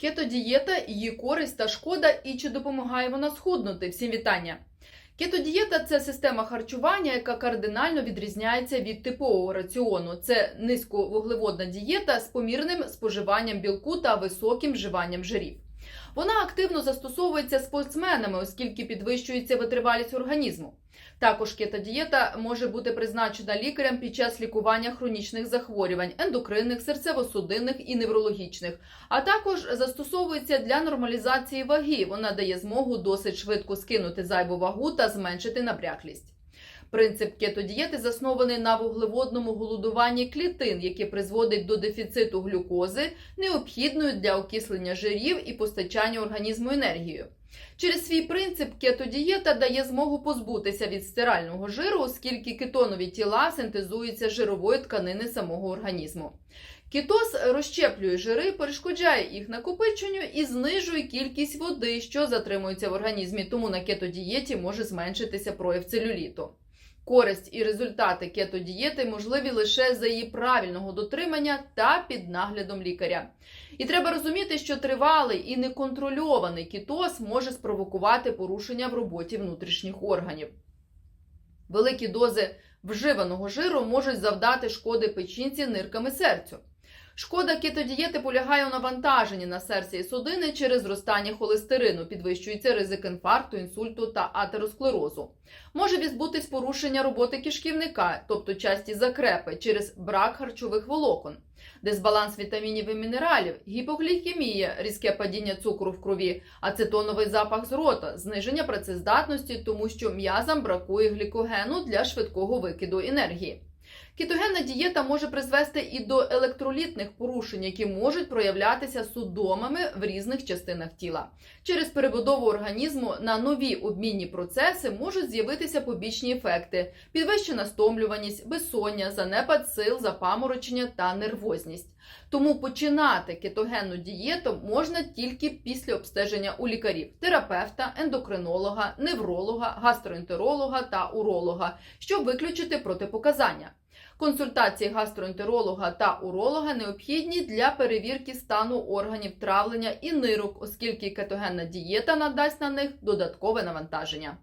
Кетодієта, її користь та шкода, і чи допомагає вона схуднути? Всім вітання! Кетодієта це система харчування, яка кардинально відрізняється від типового раціону. Це низьковуглеводна дієта з помірним споживанням білку та високим вживанням жирів. Вона активно застосовується спортсменами, оскільки підвищується витривалість організму. Також кетодієта може бути призначена лікарем під час лікування хронічних захворювань, ендокринних, серцево-судинних і неврологічних, а також застосовується для нормалізації ваги. Вона дає змогу досить швидко скинути зайву вагу та зменшити набряклість. Принцип кетодієти заснований на вуглеводному голодуванні клітин, яке призводить до дефіциту глюкози, необхідної для окислення жирів і постачання організму енергією. Через свій принцип кетодієта дає змогу позбутися від стирального жиру, оскільки кетонові тіла синтезуються жирової тканини самого організму. Кетоз розщеплює жири, перешкоджає їх накопиченню і знижує кількість води, що затримується в організмі, тому на кетодієті може зменшитися прояв целюліту. Користь і результати кетодієти можливі лише за її правильного дотримання та під наглядом лікаря. І треба розуміти, що тривалий і неконтрольований кетоз може спровокувати порушення в роботі внутрішніх органів. Великі дози вживаного жиру можуть завдати шкоди печінці, нирками серцю. Шкода кетодієти полягає у навантаженні на серце і судини через зростання холестерину, підвищується ризик інфаркту, інсульту та атеросклерозу. Може відбутись порушення роботи кишківника, тобто часті закрепи, через брак харчових волокон, дисбаланс вітамінів і мінералів, гіпоглікемія, різке падіння цукру в крові, ацетоновий запах з рота, зниження працездатності, тому що м'язам бракує глікогену для швидкого викиду енергії. Кетогенна дієта може призвести і до електролітних порушень, які можуть проявлятися судомами в різних частинах тіла. Через перебудову організму на нові обмінні процеси можуть з'явитися побічні ефекти: підвищена стомлюваність, безсоння, занепад сил, запаморочення та нервозність. Тому починати кетогенну дієту можна тільки після обстеження у лікарів, терапевта, ендокринолога, невролога, гастроентеролога та уролога, щоб виключити протипоказання. Консультації гастроентеролога та уролога необхідні для перевірки стану органів травлення і нирок, оскільки кетогенна дієта надасть на них додаткове навантаження.